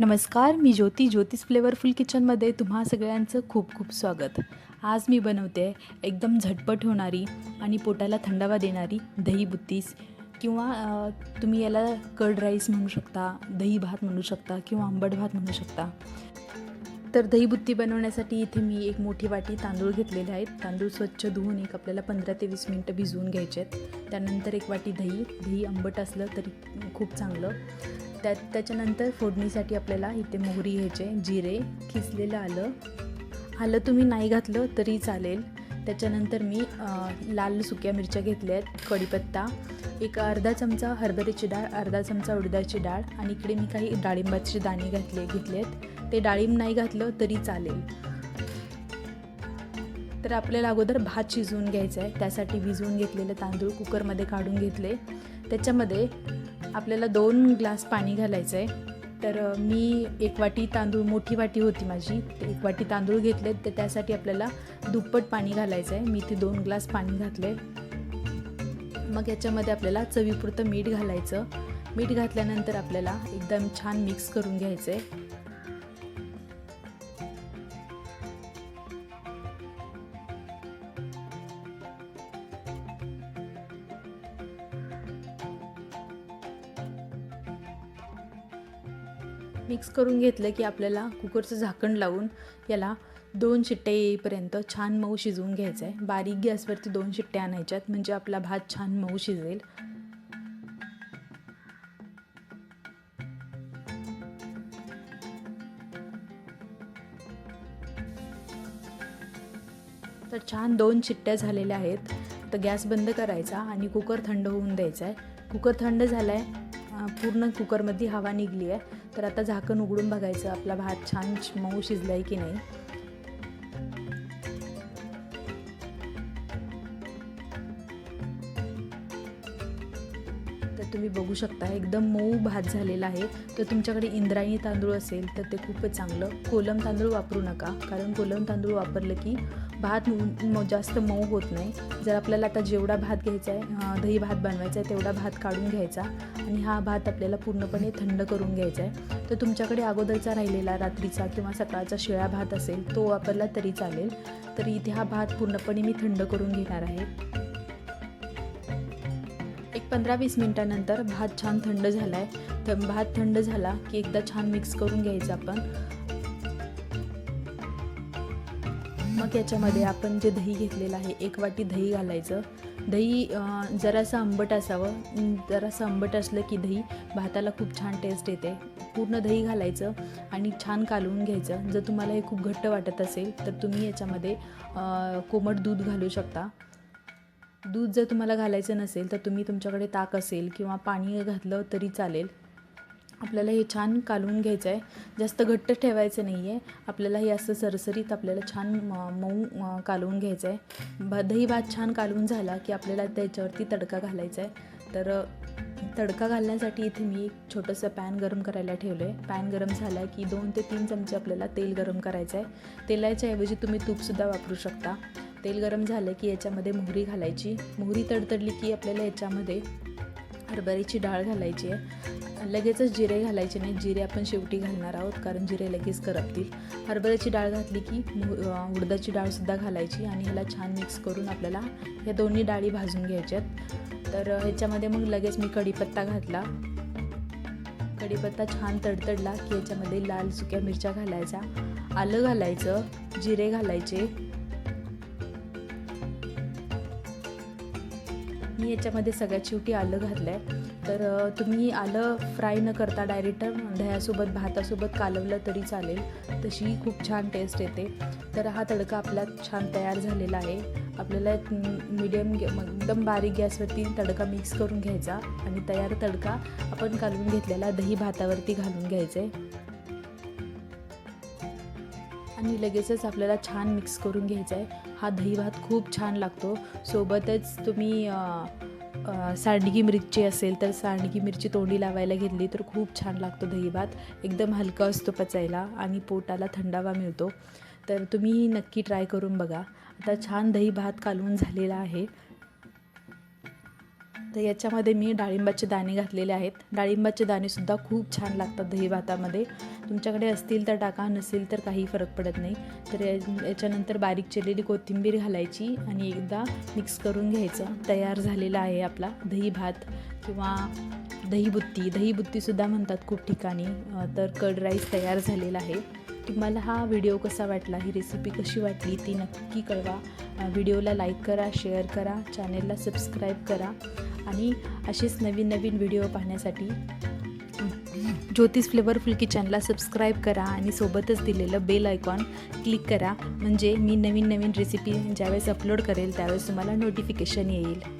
नमस्कार मी ज्योती ज्योतिष फ्लेवरफुल किचनमध्ये तुम्हा सगळ्यांचं खूप खूप स्वागत. आज मी बनवते एकदम झटपट होणारी आणि पोटाला थंडावा देणारी दही बुत्तीस किंवा तुम्ही याला कर्ड राईस म्हणू शकता दही भात म्हणू शकता किंवा आंबट भात म्हणू शकता. तर दही बुत्ती बनवण्यासाठी इथे मी एक मोठी वाटी तांदूळ घेतलेले आहेत. तांदूळ स्वच्छ धुवून एक आपल्याला पंधरा ते वीस मिनटं भिजवून घ्यायचे आहेत त्यानंतर एक वाटी दही दही आंबट असलं तरी खूप चांगलं. त्या त्याच्यानंतर फोडणीसाठी आपल्याला इथे मोहरी घ्यायचे जिरे खिचलेलं आलं. आलं तुम्ही नाही घातलं तरी चालेल. त्याच्यानंतर मी लाल सुक्या मिरच्या घेतल्या आहेत कढीपत्ता एक अर्धा चमचा हरभऱ्याची डाळ अर्धा चमचा उडदाची डाळ आणि इकडे मी काही डाळिंबाचे दाणे घातले घेतले आहेत. ते डाळिंब नाही घातलं तरी चालेल. तर आपल्याला अगोदर भात शिजवून घ्यायचा आहे. त्यासाठी भिजवून घेतलेले तांदूळ कुकरमध्ये काढून घेतले. त्याच्यामध्ये आपल्याला दोन ग्लास पाणी घालायचं आहे तर मी एक वाटी तांदूळ मोठी वाटी होती माझी. एक वाटी तांदूळ घेतले तर त्यासाठी आपल्याला दुप्पट पाणी घालायचं आहे मी ते दोन ग्लास पाणी घातले मग याच्यामध्ये आपल्याला चवीपुरतं मीठ घालायचं. मीठ घातल्यानंतर आपल्याला एकदम छान मिक्स करून घ्यायचं आहे मिक्स करून घेतलं की आपल्याला कुकरचं झाकण लावून याला दोन शिट्ट्या येईपर्यंत छान मऊ शिजवून घ्यायचं आहे. बारीक गॅसवरती दोन शिट्ट्या आणायच्यात म्हणजे आपला भात छान मऊ शिजेल. तर छान दोन शिट्ट्या झालेल्या आहेत. तर गॅस बंद करायचा आणि कुकर थंड होऊन द्यायचा आहे. कुकर थंड झाला आहे पूर्ण कुकरमध्ये हवा निघली आहे तर आता झाकण उघडून बघायचं. आपला भात छान मऊ शिजला आहे की नाही. तर तुम्ही बघू शकता एकदम मऊ भात झालेला आहे. तर तुमच्याकडे इंद्रायणी तांदूळ असेल तर ते खूपच चांगलं. कोलम तांदूळ वापरू नका कारण कोलम तांदूळ वापरलं की भात म- जास्त मऊ होत नाही. जर आपल्याला आता जेवढा भात घ्यायचा आहे दही भात बनवायचा आहे तेवढा भात काढून घ्यायचा आणि हा भात आपल्याला पूर्णपणे थंड करून घ्यायचा आहे. तर तुमच्याकडे अगोदरचा राहिलेला रात्रीचा किंवा सकाळचा शिळा भात असेल तो वापरला तरी चालेल. तर इथे हा भात पूर्णपणे मी थंड करून घेणार आहे. पंधरा वीस मिनटानंतर भात छान थंड झाला आहे तर भात थंड झाला की एकदा छान मिक्स करून घ्यायचं आपण. मग याच्यामध्ये आपण जे दही घेतलेलं आहे एक वाटी दही घालायचं. दही जरासं आंबट असावं. जरासं आंबट असलं की दही भाताला खूप छान टेस्ट येते. पूर्ण दही घालायचं आणि छान कालवून घ्यायचं. जर तुम्हाला हे खूप घट्ट वाटत असेल तर तुम्ही याच्यामध्ये कोमट दूध घालू शकता. दूध जर तुम्हाला घालायचं नसेल तर तुम्ही तुमच्याकडे ताक असेल किंवा पाणी घातलं तरी चालेल. आपल्याला हे छान कालवून घ्यायचं आहे जास्त घट्ट ठेवायचं नाही आहे आपल्याला हे असं सरसरीत आपल्याला छान म- मऊ कालवून घ्यायचं आहे ब दही भात छान कालवून झाला की आपल्याला त्याच्यावरती तडका घालायचा आहे तर तडका घालण्यासाठी इथे मी एक छोटंसं पॅन गरम करायला ठेवलं आहे पॅन गरम झाला की दोन ते तीन चमचे आपल्याला तेल गरम करायचं आहे तेलाच्या ऐवजी तुम्ही तूपसुद्धा वापरू शकता. तेल गरम झालं की याच्यामध्ये मोहरी घालायची. मोहरी तडतडली की आपल्याला याच्यामध्ये हरभऱ्याची डाळ घालायची आहे. लगेचच जिरे घालायचे नाही. जिरे आपण शेवटी घालणार आहोत कारण जिरे लगेच करपतील. हरभऱ्याची डाळ घातली की उडदाची डाळसुद्धा घालायची आणि ह्याला छान मिक्स करून आपल्याला ह्या दोन्ही डाळी भाजून घ्यायच्यात तर ह्याच्यामध्ये मग लगेच मी कढीपत्ता घातला. कढीपत्ता छान तडतडला की याच्यामध्ये लाल सुक्या मिरच्या घालायच्या. आलं घालायचं जिरे घालायचे. मी याच्यामध्ये सगळ्यात शेवटी आलं घातलं आहे तर तुम्ही आलं फ्राय न करता डायरेक्ट दह्यासोबत भातासोबत कालवलं तरी चालेल. तशी खूप छान टेस्ट येते. तर हा तडका आपला छान तयार झालेला आहे. आपल्याला मीडियम एकदम बारीक गॅसवरती तडका मिक्स करून घ्यायचा. आणि तयार तडका आपण कालवून घेतलेला दही भातावरती घालून घ्यायचे आणि लगेचच आपल्याला छान मिक्स करून घ्यायचा आहे. हा दही भात खूप छान लागतो. सोबतच तुम्ही सांडगी मिरची असेल तर सांडगी मिरची तोंडी लावायला घेतली तर खूप छान लागतो दही भात. एकदम हलका असतो पचायला आणि पोटाला थंडावा मिळतो. तर तुम्ही नक्की ट्राय करून बघा. आता छान दही भात कालवून झालेला आहे. तर याच्यामध्ये मी डाळिंबाचे दाणे घातलेले आहेत. डाळिंबाचे दाणेसुद्धा खूप छान लागतात दही भातामध्ये तुमच्याकडे असतील तर टाका नसेल तर काही फरक पडत नाही. तर याच्यानंतर बारीक चिरलेली कोथिंबीर घालायची आणि एकदा मिक्स करून घ्यायचं. तयार झालेला आहे आपला दही भात किंवा दहीबुत्ती. दहीबुत्तीसुद्धा म्हणतात खूप ठिकाणी. तर कर्ड राईस तयार झालेला आहे. तुम्हाला हा व्हिडिओ कसा वाटला? ही रेसिपी कशी वाटली? ती नक्की कळवा. व्हिडिओला लाईक करा शेअर करा चॅनेलला सबस्क्राईब करा. आणि असेच नवीन नवीन व्हिडिओ पाहण्यासाठी ज्योतिष फ्लेवरफुल किचनला सबस्क्राईब करा आणि सोबतच दिलेलं बेल आयकॉन क्लिक करा. म्हणजे मी नवीन नवीन रेसिपी ज्यावेळेस अपलोड करेल त्यावेळेस तुम्हाला नोटिफिकेशन येईल.